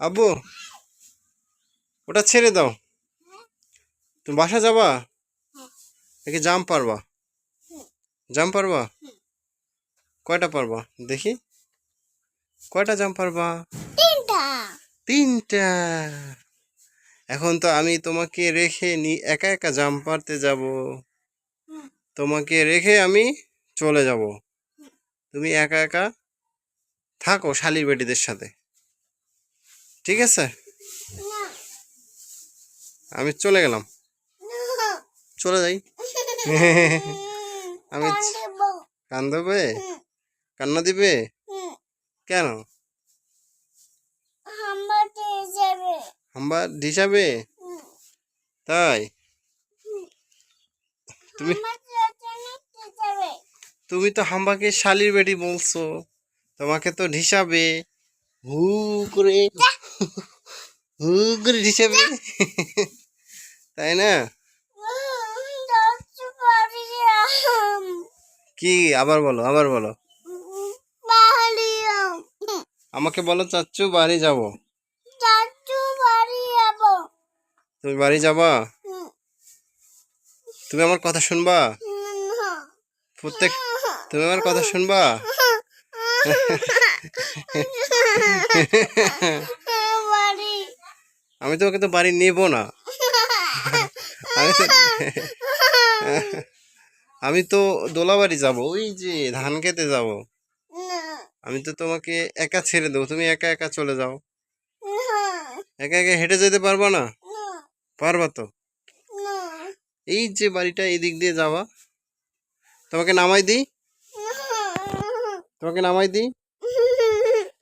আব্বু ওটা ছেড়ে দাও। তুমি বাসা যাবা? নাকি জাম পারবা। জাম পারবা? কয়টা পারবা? দেখি। কয়টা জাম পারবা? তিনটা। তিনটা। এখন তো আমি তোমাকে রেখে নি একা একা জাম পারতে যাব। তোমাকে রেখে আমি চলে যাব। তুমি একা একা থাকো শালির বেটিদের সাথে। ঠিক আছে? আমি চলে গেলাম। চলে যাই। আমি কান্দেব। কান দেবে কান্না দিবে? কেন? হাম্বা ডিসাবে তাই? তুমি তুমি তো হাম্বাকে শালির বেটি বলছো। তোমাকে তো ঢিসাবে। হু করে হু করে ঢিসাবে তাই না? কি? আবার বলো আবার বলো। আমাকে বলো, চাচু বাড়ি যাব। তুমি বাড়ি যাবা? তুমি আমার কথা শুনবা? প্রত্যেক, তুমি আমার কথা শুনবা? আমি তোমাকে তো বাড়ি নেব না। আমি তো দোলাবাড়ি যাব, ওই যে ধান খেতে যাব। আমি তো তোমাকে একা ছেড়ে দেবো, তুমি একা একা চলে যাও। একা একা হেঁটে যেতে পারবা না না? পারবা তো? এই যে বাড়িটা এদিক দিয়ে যাওয়া। তোমাকে নামাই দিই? তোমাকে নামাই দিই?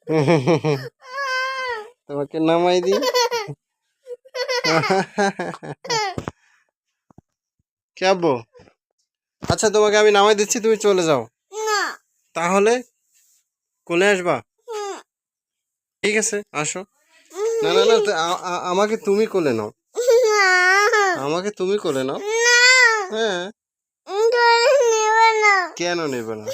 তোমাকে নামাই দিই? কে আব্বু? আচ্ছা তোমাকে আমি নামাই দিচ্ছি তুমি চলে যাও। তাহলে কোলে আসবা? ঠিক আছে আসো। না না না আমাকে তুমি কোলে নাও। আমাকে তুমি কোলে নাও। হ্যাঁ। কেন নেবে না?